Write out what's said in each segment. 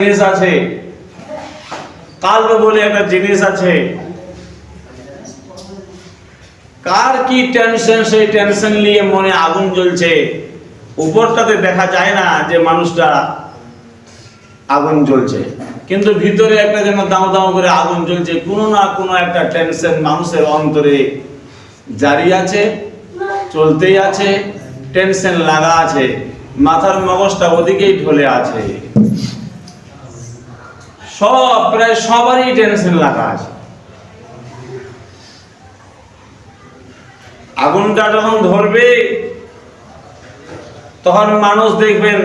জিনিস আছে। কাল্প বলে একটা জিনিস আছে। কার কি টেনশন সেই টেনশন নিয়ে মনে আগুন জ্বলছে? উপরটাতে দেখা যায় না যে মানুষটা আগুন জ্বলছে। কিন্তু ভিতরে একটা যেন দাও দাও করে আগুন জ্বলছে, কোনো না কোনো একটা টেনশন মানুষের অন্তরে জারি আছে, চলতেই আছে টেনশন লাগা আছে, মাথার মগজটা ওদিকেই ঢলে আছে। সব, প্রায় সবারই টেনশন লাগা আছে। আগুনটা যখন ধরবে, তখন মানুষ দেখবেন,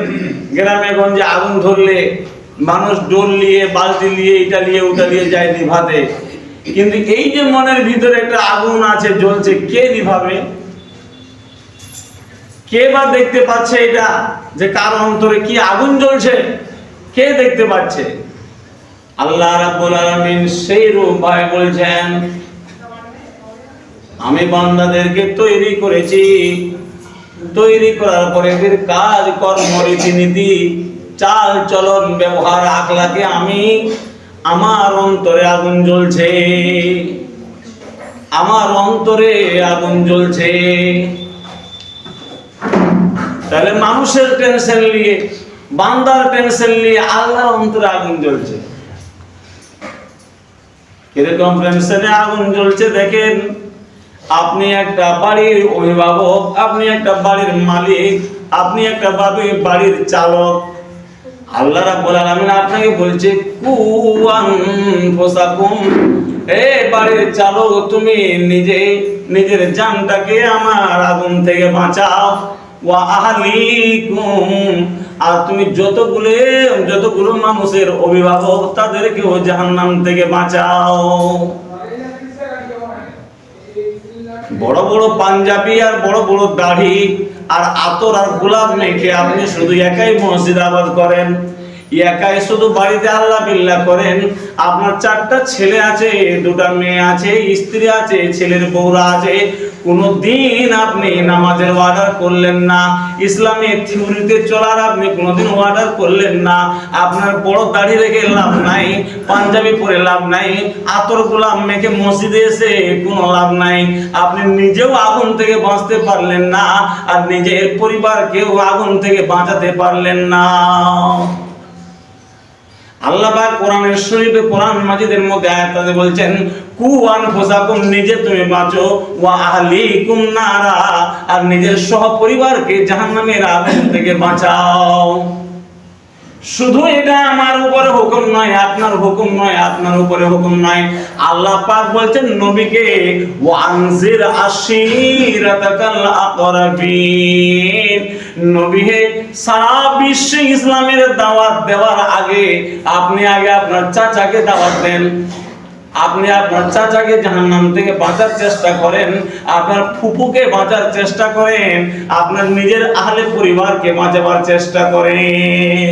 গ্রামে গঞ্জে আগুন ধরলে মানুষ ডোল নিয়ে, বালতি নিয়ে এটা নিয়ে, ওটা নিয়ে যায় নিভাতে। কিন্তু এই যে মনের ভিতরে একটা আগুন আছে, জ্বলছে, কে নিভাবে? কে বা দেখতে পাচ্ছে এটা? যে কার অন্তরে কি আগুন জ্বলছে? কে দেখতে পাচ্ছে? আল্লাহ রাব্বুল আলামিন সেই রূপায় বলছেন, আমি বান্দাদেরকে তৈরি করেছি। তৈরি করার পরে এদের কাজ, কর্ম, রীতিনীতি, চাল চলন, ব্যবহার, আখলাকে আমি আমার অন্তরে আগুন জ্বলছে। আমার অন্তরে আগুন জ্বলছে। তাহলে মানুষের টেনশন নিয়ে, বান্দার টেনশন নিয়ে আল্লাহর অন্তরে আগুন জ্বলছে। কীরকম টেনশনে আগুন জ্বলছে দেখেন। আপনি একটা বাড়ির অভিভাবক, আপনি একটা বাড়ির মালিক, আপনি একটা বাড়ির চালক। আল্লাহ রাব্বুল আলামিন আপনাকে বলছে, কুয়ান ফসাকুম, এ বাড়ির চালক, তুমি নিজে, নিজের জানটাকে আমার আগুন থেকে বাঁচাও। ওয়া আহলিকুম। আর তুমি যতগুলো যতগুলো মানুষের অভিভাবক, তাদেরকেও জাহান্নাম থেকে বাঁচাও। বড় বড় পাঞ্জাবি আর বড় বড় দাড়ি আর আতর আর গোলাপ মেখে আপনি শুধু একাই মসজিদ আবাদ করেন। একাই শুধু বাড়িতে আল্লাহ বিল্লাহ করেন। আপনার চারটা ছেলে আছে, দুটা মেয়ে আছে, স্ত্রী আছে, ছেলের বউরা আছে। কোনো দিন আপনি নামাজের অর্ডার করলেন না। ইসলামী থিওরিতে চলার আপনি কোনোদিন অর্ডার করলেন না। আপনার বড় দাড়ি রেখে লাভ নাই, পাঞ্জাবি পরে লাভ নাই, আতর গোলাম মেখে মসজিদে এসে কোনো লাভ নাই। আপনি নিজেও আগুন থেকে বাঁচতে পারলেন না, আর নিজের পরিবারকেও আগুন থেকে বাঁচাতে পারলেন না। আল্লাহ কোরআনের শরীফে কোরআন মাজিদের মধ্যে আয়াতে বলছেন, কু আনফুসাকুম, নিজে তুমি বাঁচো, ওয়া আহলিকুম নারা, আর নিজের সহপরিবারকে জাহান্নামের আগুন থেকে বাঁচাও। শুধু এটা আমার উপরে হুকুম নয়, আপনার হুকুম নয়, আপনার উপরে হুকুম নয়। আল্লাহ পাক বলছেন, নবীকে ওয়ানজির আশিরাতাকাল আকরাবিন নবী হে সারা বিশ্বে ইসলামের দাওয়াত দেওয়ার আগে আপনি আগে আপনার চাচাকে দাওয়াত দেন। আপনি আপনার চাচাকে জাহান্নাম থেকে বাঁচার চেষ্টা করেন, আপনার ফুপুকে বাঁচার চেষ্টা করেন, আপনার নিজের আহলে পরিবারকে বাঁচাবার চেষ্টা করেন।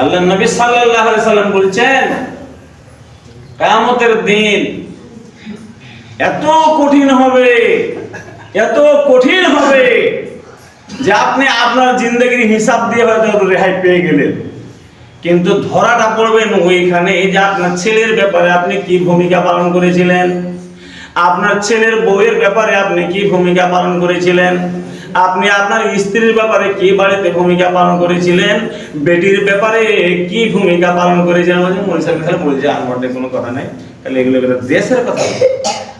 আল্লাহ নবী সাল্লাল্লাহু আলাইহি সাল্লাম বলছেন, কিয়ামতের দিন এত কঠিন হবে, এত কঠিন হবে যে আপনি আপনার জিন্দগির হিসাব দিয়ে হয়তো রেহাই পেয়ে গেলেন। কিন্তু ধরাটা পড়বেন ওইখানে যে আপনার ছেলের ব্যাপারে আপনি কি ভূমিকা পালন করেছিলেন? আপনার ছেলের বউয়ের ব্যাপারে আপনি কি ভূমিকা পালন করেছিলেন? আপনি আপনার স্ত্রীর ব্যাপারে কি বাড়িতে ভূমিকা পালন করেছিলেন? বেটির ব্যাপারে কি ভূমিকা পালন করেছিলেন? খালি বলছে, আর কোনো কথা নাই। তাহলে এগুলো দেশের কথা।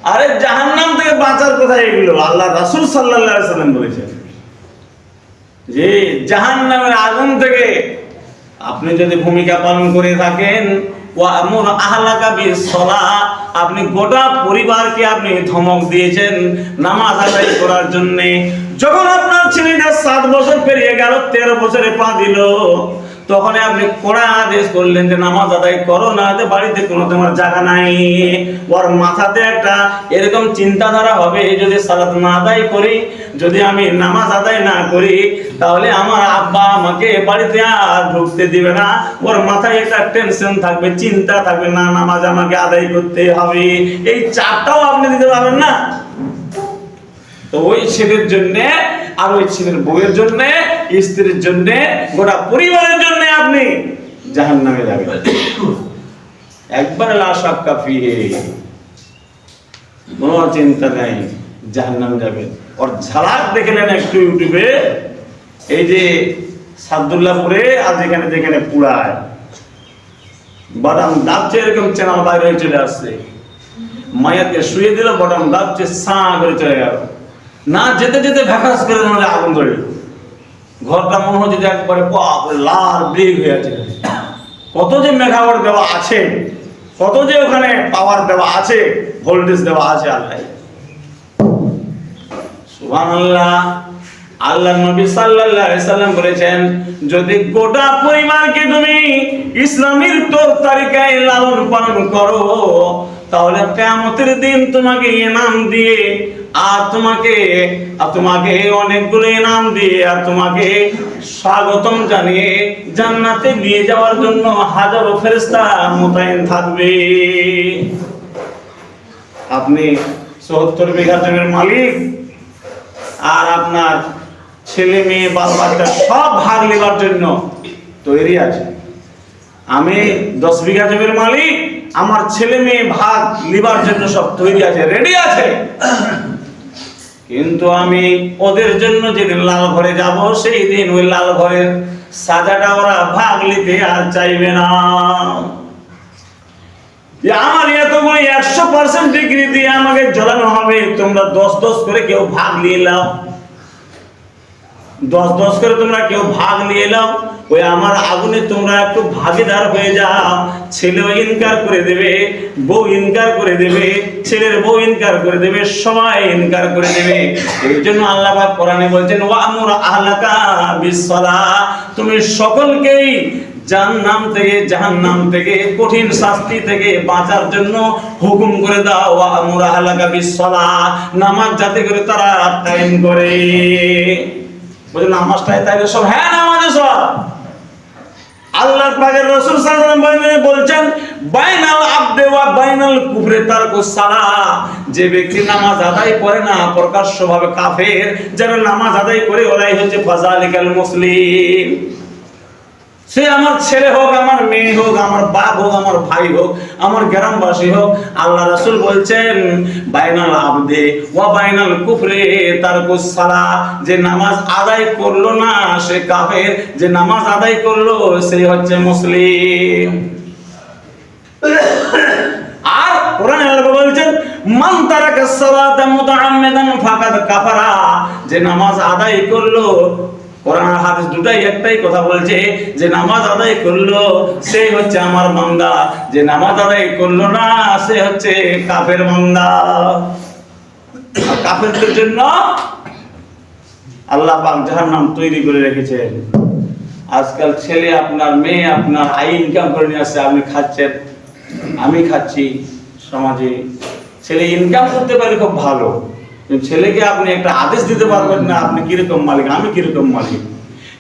আরে জাহান্নাম থেকে বাঁচার কথা এগুলো। আল্লাহ রাসূল সাল্লাম বলেছেন যে জাহান্নামের আগুন থেকে আপনি যদি ভূমিকা পালন করে থাকেন আপনি গোটা পরিবারকে আপনি ধমক দিয়েছেন নামাজ আদায় করার জন্য। যখন আপনার ছেলেটা সাত বছর পেরিয়ে গেল, তেরো বছরে পা দিল তখন আপনি কোরআন আদেশ করলেন যে নামাজ আদায় করো না যে বাড়িতে কোনো তোমার জায়গা নাই। ওর মাথাতে একটা এরকম চিন্তাধারা হবে, যদি সালাত না আদায় করি, যদি আমি নামাজ আদায় না করি, তাহলে আমার আব্বা আমাকে বাড়িতে আর ঢুকতে দিবে না। ওর মাথায় একটা টেনশন থাকবে, চিন্তা থাকবে, না, নামাজ আমাকে আদায় করতে হবে। এই চাপটাও আপনি দিতে পারবেন না। তো ওই ছেলের জন্য আর ওই ছেলের বউয়ের জন্য, স্ত্রীর জন্য, গোটা পরিবারের জন্য আপনি জাহান নামে যাবেন একবার লাশ আক্কা ফিরে। কোনো চিন্তা নেই জাহান নামে যাবেন ওর ঝালাক দেখে নেন একটু ইউটিউবে। এই যে সাদুল্লাহপুরে আর যেখানে যেখানে পুরায়। বাদাম দাবছে এরকম চেনা বাইরে চলে আসছে। মায়াকে শুয়ে দিল বাদাম দাবছে সাঁ করে চলে গেল। না যেতে যেতে ভ্যাকাস করে নাহলে আগুন ধরে। ঘরটা মনে হচ্ছে যে একবারে বাপ লাল ব্রিক হয়ে আছে। কত যে মেঘাওয়ার দেওয়া আছে, কত যে ওখানে পাওয়ার দেওয়া আছে ভোল্টেজ দেওয়া আছে আল্লাহ। সুবহানাল্লাহ, আল্লাহ নবী সাল্লাল্লাহু সাল্লাম বলেছেন, যদি গোটা পরিবারকে তুমি ইসলামের তোর তালিকায় লালন পালন করো, তাহলে কিয়ামতের দিন তোমাকে ইনাম দিয়ে আর তোমাকে আর তোমাকে অনেকগুলো ইনাম দিয়ে, আর তোমাকে স্বাগতম জানিয়ে জান্নাতে নিয়ে যাওয়ার জন্য হাজারো ফেরেশতা মোতায়েন থাকবে। আপনি চৌহত্তর বিঘা জমির মালিক, আর আপনার ছেলে মেয়ে বাল বাচ্চা সব ভাগ নেবার জন্য তৈরি আছে। আমি দশ বিঘা জমির মালিক, আমার ছেলে মেয়ে ভাগ লিবার জন্য সব তৈরি আছে। রেডি আছে? কিন্তু আমি ওদের জন্য যেদিন লাল ঘরে যাব, সেই দিন ওই লাল ঘরের সাজাটা ওরা ভাগ নিতে আর চাইবে না। আমার এতগুলো একশো পার্সেন্ট ডিগ্রি দিয়ে আমাকে জ্বলানো হবে, তোমরা দশ দশ করে কেউ ভাগ নিয়ে নাও। দশ দশ করে তোমরা কেউ ভাগ নিয়ে নাও। ওই আমার আগুনে তোমরা একটু ভাগিদার হয়ে যাও। ছেলেও ইনকার করে দেবে, বউ ইনকার করে দেবে, ছেলের বউ ইনকার করে দেবে, সবাই ইনকার করে দেবে। এই জন্য আল্লাহ পাক কোরআনে বলছেন, ওয়ামুর আহলাকা বিসসালা তুমি সকলকেই জাহান্নাম থেকে জাহান্নাম থেকে, কঠিন শাস্তি থেকে বাঁচার জন্য হুকুম করে দাও। ওয়ামুর আহলাকা বিসসালা নামাজ যাতে করে তারা টাইম করে। বলে নামাজটাই তাইলে সব হ্যাঁ নামাজে সব। আল্লাহ পাকের রাসূল সাল্লাল্লাহু আলাইহি বলছেন, বাইনাল আবদে ওয়া বাইনাল কুফরে তারকু সালা। যে ব্যক্তি নামাজ আদায় করে না, প্রকাশ্যভাবে কাফের যারা নামাজ আদায় করে, ওরাই হচ্ছে ফাজালিকাল মুসলিম। সে আমার ছেলে হোক, আমার মেয়ে হোক, আমার বাপ হোক, আমার ভাই হোক, আমার গ্রামবাসী হোক, আল্লাহ রাসূল বলছেন বাইনাল আবদে ওয়া বাইনাল কুফরে তারকুস সালা যে নামাজ আদায় করল না, সে কাফের, যে নামাজ আদায় করল, সে হচ্ছে মুসলিম। আর কোরআনে বলছেন, মান তারাকা সালাতা মুতাআম্মিদান ফাকাদ কাফারা যে নামাজ আদায় করল কোরআন হাদিস দুটাই একটাই কথা বলছে যে নামাজ আদায় করল, সে হচ্ছে আমার বান্দা। যে নামাজ আদায় করল না, সে হচ্ছে কাফের বান্দা। কাফেরদের জন্য আল্লাহ পাক জাহান্নাম তৈরি করে রেখেছেন। আজকাল ছেলে আপনার, মেয়ে আপনার আই ইনকাম করে নিয়ে আসছে, আপনি খাচ্ছেন। আমি খাচ্ছি সমাজে। ছেলে ইনকাম করতে পারে খুব ভালো। ছেলেকে আপনি একটা আদেশ দিতে পারবেন না, আপনি কীরকম মালিক, আমি কীরকম মালিক?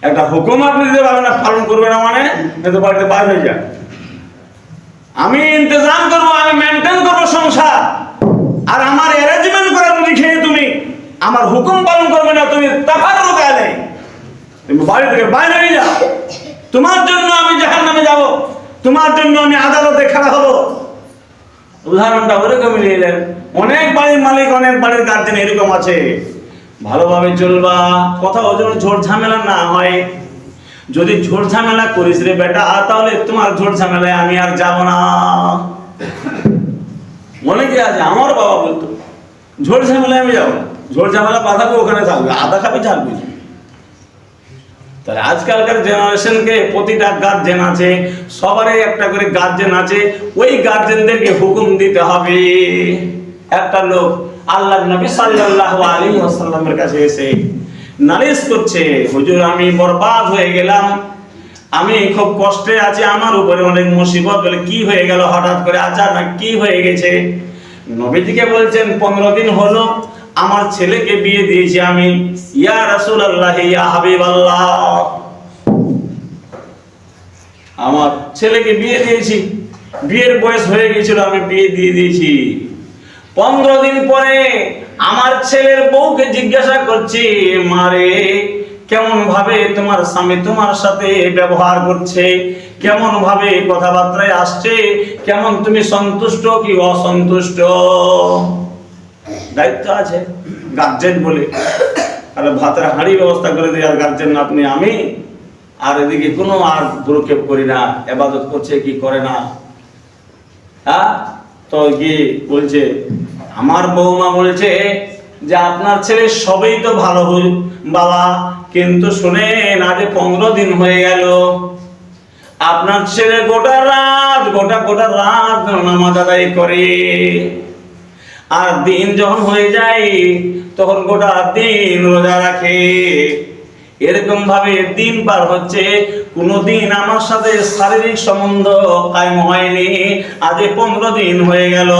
একটা হুকুম আপনি দিতে পারবেন না, পালন করবে না মানে বাড়িতে বাইর হয়ে যায় আমি ইন্তজাম করব, আমি মেনটেন করব সংসার। আর আমার অ্যারেঞ্জমেন্ট করে তুমি খেয়ে তুমি। আমার হুকুম পালন করবে না, তুমি তাকার রোকায় নেই তুমি বাড়ি থেকে বাইরে হয়ে যাও। তোমার জন্য আমি জাহান নামে যাব। তোমার জন্য আমি আদালতে খেলা হব। উদাহরণটা ওরকমই নিলেন। অনেক বাড়ির মালিক, অনেক বাড়ির গার্জেন এরকম আছে। ভালোভাবে চলবা কোথাও যেন ঝোড় ঝামেলা না হয়। যদি ঝোড় ঝামেলা করিস রে বেটা তাহলে তোমার ঝোড় ঝামেলায় আমি আর যাব না। মনে কি আছে? আমার বাবা বলতো ঝোড় ঝামেলায় আমি যাব ঝোড় ঝামেলা বাঁধাবো ওখানে থাকবে, আধা খাবি থাকবি। তাহলে আজকালকার জেনারেশনকে প্রতিটা গার্জেন আছে, সবারই একটা করে গার্জেন আছে, ওই গার্জেনদেরকে হুকুম দিতে হবে। একটা লোক আল্লাহ নবী সাল্লাল্লাহু আলাইহি ওয়াসাল্লামের কাছে এসে নালিশ করছে, হুজুর, আমি বরবাদ হয়ে গেলাম। আমি খুব কষ্টে আছি, আমার উপরে অনেক মুসিবত। বলে, কি হয়ে গেল হঠাৎ করে? আচানক কি হয়ে গেছে? নবীজিকে বলছেন, পনেরো দিন হলো আমার ছেলেকে বিয়ে দিয়েছি আমি। ইয়া রাসূলুল্লাহ, ইয়া হাবিবাল্লাহ। আমার ছেলেকে বিয়ে দিয়েছি। বিয়ের বয়স হয়ে গেছিল আমি বিয়ে দিয়ে দিয়েছি। পনেরো দিন পরে আমার ছেলের বউকে জিজ্ঞাসা করছি মারে কেমন ভাবে তোমার স্বামী তোমার সাথে ব্যবহার করছে? কেমন ভাবে কথাবার্তায় আসছে? কেমন তুমি সন্তুষ্ট কি অসন্তুষ্ট? দায়িত্ব আছে গার্জেন বলে। তাহলে ভাতের হাঁড়ি ব্যবস্থা করে দিই আর গার্জেন আপনি, আমি আর এদিকে কোনো আর ভ্রুক্ষেপ করি না, এবাদত করছে কি করে না। হ্যাঁ? তো কি বলছে, আমার বৌমা বলছে যে আপনার ছেলে সবই তো ভালো বাবা, কিন্তু শুনেন আজ পনেরো দিন হয়ে গেল। আপনার ছেলে গোটা রাত, গোটা গোটা রাত নামাজ আদায় করে। আর দিন যখন হয়ে যায়, তখন গোটা দিন রোজা রাখে। এরকম ভাবে দিন পার হচ্ছে। কোনোদিন আমার সাথে শারীরিক সম্বন্ধ কায়েম হয়নি। আজ পনেরো দিন হয়ে গেল।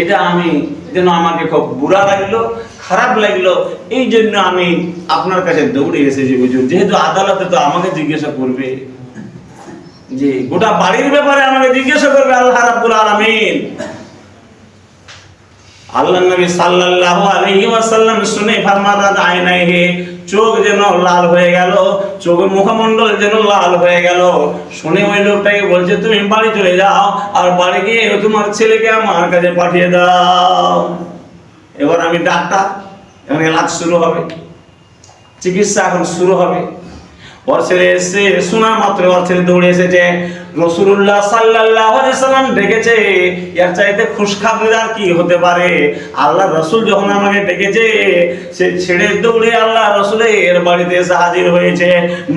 এটা আমি যেন আমাকে খুব বুড়া লাগল, খারাপ লাগল, এই জন্য আমি আপনার কাছে দৌড়ে এসেছি হুজুর। যেহেতু আদালতে তো আমাকে জিজ্ঞাসা করবে, যে গোটা বাড়ির ব্যাপারে আমাকে জিজ্ঞাসা করবে, আল্লাহ রাব্বুল আলামিন। আল্লাহ নবী সাল্লাল্লাহু আলাইহি ওয়াসাল্লাম শুনে ফরমাদান আয়নাইহি চোখ যেন লাল হয়ে গেল চোখের মুখমণ্ডল যেন লাল হয়ে গেল। শুনে ওই লোকটাকে বলছে, তুমি বাড়ি চলে যাও আর বাড়ি গিয়ে তোমার ছেলেকে আমার কাছে পাঠিয়ে দাও। এবার আমি ডাক্তার, এখন এলাজ শুরু হবে, চিকিৎসা এখন শুরু হবে। ওর ছেলে এসে শোনা মাত্র ওর ছেলে দৌড়ে এসেছে। রসুল্লাহ আলাইহি সাল্লাম ডেকেছে, এর চাইতে খুশখাবরি আর কি হতে পারে? আল্লাহ রসুল যখন আমাকে ডেকেছে, সে ছেড়ে দৌড়ে আল্লাহ রসুলের বাড়িতে এসে হাজির হয়েছে।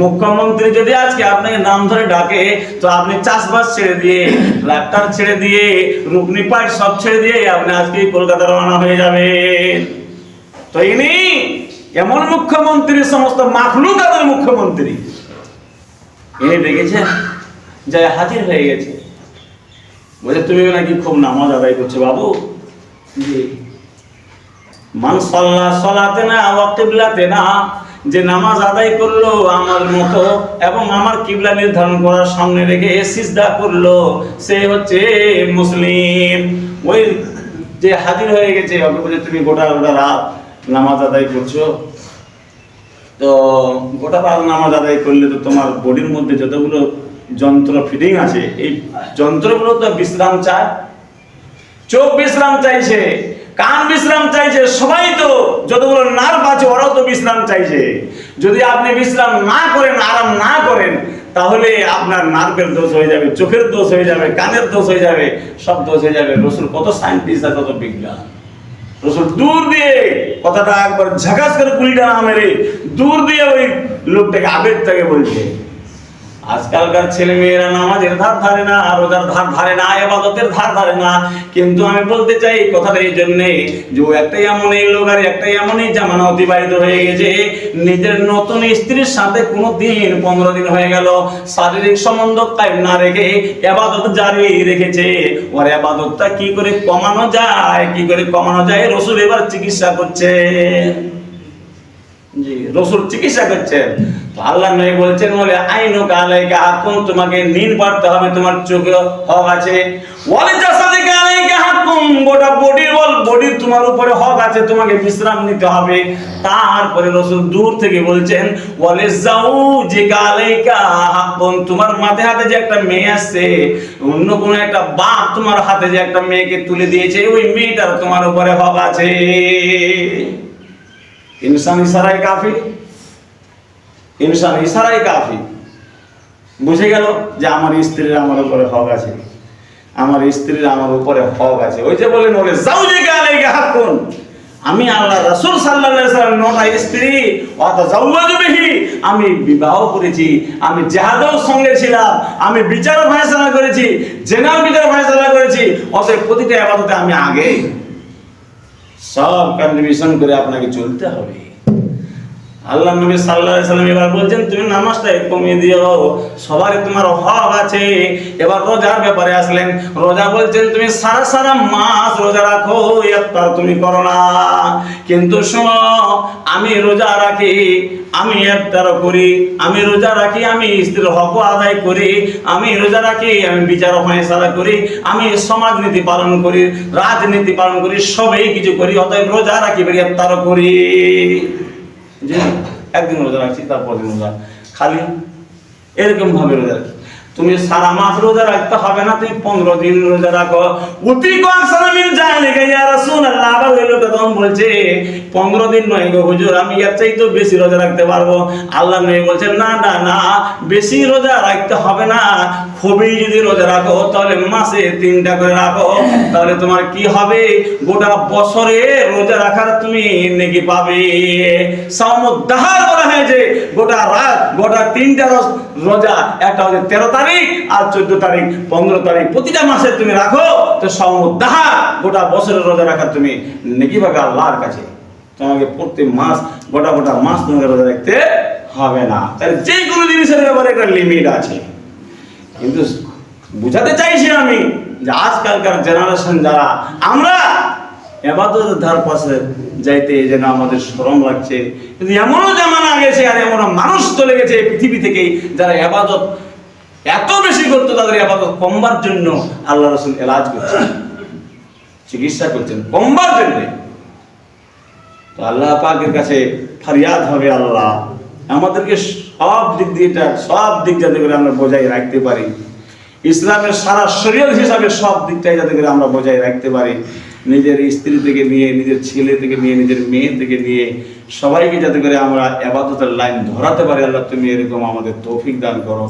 মুখ্যমন্ত্রী যদি আজকে আপনাকে নাম ধরে ডাকে, তো আপনি চাষবাস ছেড়ে দিয়ে ডাক্তার ছেড়ে দিয়ে রুকনি পাট সব ছেড়ে দিয়ে আপনি আজকে কলকাতা রওনা হয়ে যাবেন। তো ইনি এমন মুখ্যমন্ত্রী, সমস্ত মাখলুকাদের মুখ্যমন্ত্রী। ইনি দেখেছেন যে হাজির হয়ে গেছে। বলছে তুমি নাকি খুব নামাজ আদায় করছ বাবু? মান সল্লা সলাতে না ওয়াকিবলাতে না, যে নামাজ আদায় করল আমার মতো এবং আমার কিবলা নির্ধারণ করার সামনে রেখে সিজদা করল, সে হচ্ছে মুসলিম। ওই যে হাজির হয়ে গেছে ওকে বলে, তুমি গোটা গোটা রাত নামাজ আদায় করছ? তো গোটা রাত নামাজ আদায় করলে তো তোমার বডির মধ্যে যতগুলো যন্ত্র ফিটিং আছে, এই যন্ত্রগুলো তো বিশ্রাম চায়। চোখ বিশ্রাম চাইছে, কান বিশ্রাম চাইছে, সবাই তো যতগুলো নার্ভ আছে, ওরাও তো বিশ্রাম চাইছে। যদি আপনি বিশ্রাম না করেন, আরাম না করেন, তাহলে আপনার নার্ভের দোষ হয়ে যাবে, চোখের দোষ হয়ে যাবে, কানের দোষ হয়ে যাবে, সব দোষ হয়ে যাবে। রসুল কত সায়েন্টিস্ট কত বিজ্ঞান। রসুল, দূর দিয়ে, কথাটা একবার ঝাকাস করে কুড়িটা না মেরে দূর দিয়ে ওই লোকটাকে আবেগটাকে বলছে। আজকালকার ছেলে মেয়েরা নামাজের ধার ধারে না, রোজার ধার ধারে না, এবাদতের ধার ধারে না। কিন্তু আমি বলতে চাই এই কথাটা এই জন্যে যে একটাই এমন এই লোক আর একটাই এমনই জামানা অতিবাহিত হয়ে গেছে। নিজের নতুন স্ত্রীর সাথে কোনো দিন পনেরো দিন হয়ে গেল। শারীরিক সম্বন্ধ কায়েম না রেখে এবাদত জারি রেখেছে। ওর এবাদতটা কি করে কমানো যায়, কি করে কমানো যায়, রসুল এবার চিকিৎসা করছে। রসুল চিকিৎসা করছেন। আল্লাহ নবী বলছেন, বলে আইনু কালাইকা হাকুম তোমাকে নিন পড়তে হবে, তোমার চোখে হক আছে। ওয়ালি জাসাদিকা আলাইকা হাকুম গোটা বডির বল বডির তোমার উপরে হক আছে, তোমাকে বিশ্রাম নিতে হবে। তারপরে রসুল দূর থেকে বলছেন, ওয়ালি জাউজিকা আলাইকা হাকুম তোমার মাথায় হাতে যে একটা মেয়ে আসছে, অন্য কোনো একটা বাপ তোমার হাতে যে একটা মেয়েকে তুলে দিয়েছে, ওই মেয়েটার তোমার উপরে হক আছে। ইনসান ইশারাই কাফি? ইনসান ইশারাই কাফি? বুঝে গেল যে আমার স্ত্রীর আমার উপরে হক আছে। আমার স্ত্রীর আমার উপরে হক আছে। ওই যে বলেন বলে যাও যে গালে হাকুন আমি আল্লাহ রাসূল সাল্লাল্লাহু আলাইহি সাল্লাম নটা স্ত্রী অত জাওয়াজবিহি আমি বিবাহ করেছি, আমি জিহাদেও সঙ্গে ছিলাম, আমি বিচার ফয়সালা করেছি জেনার বিচার ফয়সালা করেছি, অতএব প্রতিটা ইবাদতে আমি আগে সব কন্ট্রিবিউশন করে আপনাকে চলতে হবে আল্লাহ নবী আলাইহি সাল্লাম এবার বলছেন, তুমি নামাজটা কমিয়ে দিও, সবারই তোমার হক আছে। এবার রোজার ব্যাপারে আসলেন, রোজা বলছেন, তুমি সারা সারা মাস রোজা রাখো ইফতার তুমি করো না। কিন্তু শোনো, আমি রোজা রাখি, আমি ইফতার করি, আমি রোজা রাখি, আমি স্ত্রীর হক আদায় করি, আমি রোজা রাখি, আমি বিচার ফয়সালা করি, আমি সমাজনীতি পালন করি, রাজনীতি পালন করি, সবই কিছু করি, অতএব রোজা রাখি ইফতার করি। যে একদিন রোজা রাখছি তারপর দিন রোজা খালি এরকম ভাবে রোজা রাখি। তুমি সারা মাস রোজা রাখতে হবে না তুমি পনেরো দিন রোজা রাখো। উতি কোন সালামিন যায় না ইয়া রাসূলুল্লাহ, আবার ওই লোকটা তখন বলছে, পনেরো দিন নয় গো হুজুর, আমি এর চাইতেও বেশি রোজা রাখতে পারব। আল্লাহ নবী বলছেন না না না, বেশি রোজা রাখতে হবে না। খুবই যদি রোজা রাখো, তাহলে মাসে তিনটা করে রাখো। তাহলে তোমার কি হবে? গোটা বছরে রোজা রাখার তুমি নেকি পাবে। সামুদ্দাহার বলা হয়েছে গোটা রাত, গোটা তিনটা রোজা একটা হচ্ছে তেরো তারিখ আর চোদ্দ তারিখ, পনেরো তারিখ, প্রতিটা মাসে তুমি রাখো, তো সামুদ্দাহার গোটা বছরের রোজা রাখার তুমি নেকি পাবে আল্লাহর কাছে। তোমাকে প্রত্যেক মাস, গোটা গোটা মাস তোমাকে রোজা রাখতে হবে না। তাহলে যে কোনো জিনিসের ব্যাপারে একটা লিমিট আছে। কিন্তু বুঝাতে চাইছি আমি যে আজকালকার জেনারেশন যারা, আমরা এবাদতের ধার পাশে যাইতে যেন আমাদের শরম লাগছে। কিন্তু এমনও জামানা গেছে আর এমন মানুষ চলে গেছে পৃথিবী থেকে যারা এবাদত এত বেশি করতো তাদের আপাতত কমবার জন্য আল্লাহ রসুল এলাজ করছেন, চিকিৎসা করছেন কমবার জন্য। তো আল্লাহ পাকের কাছে ফরিয়াদ হবে আল্লাহ। আমাদেরকে সব দিক দিয়ে এটা, সব দিক যাতে করে আমরা বজায় রাখতে পারি। ইসলামের সারা শরীয়ত হিসাবে সব দিকটাই যাতে করে আমরা বজায় রাখতে পারি। নিজের স্ত্রী থেকে নিয়ে, নিজের ছেলে থেকে নিয়ে, নিজের মেয়ে থেকে নিয়ে সবাইকে যাতে করে আমরা আবাদতের লাইন ধরাতে পারি। আল্লাহ তুমি এরকম আমাদের তৌফিক দান করো।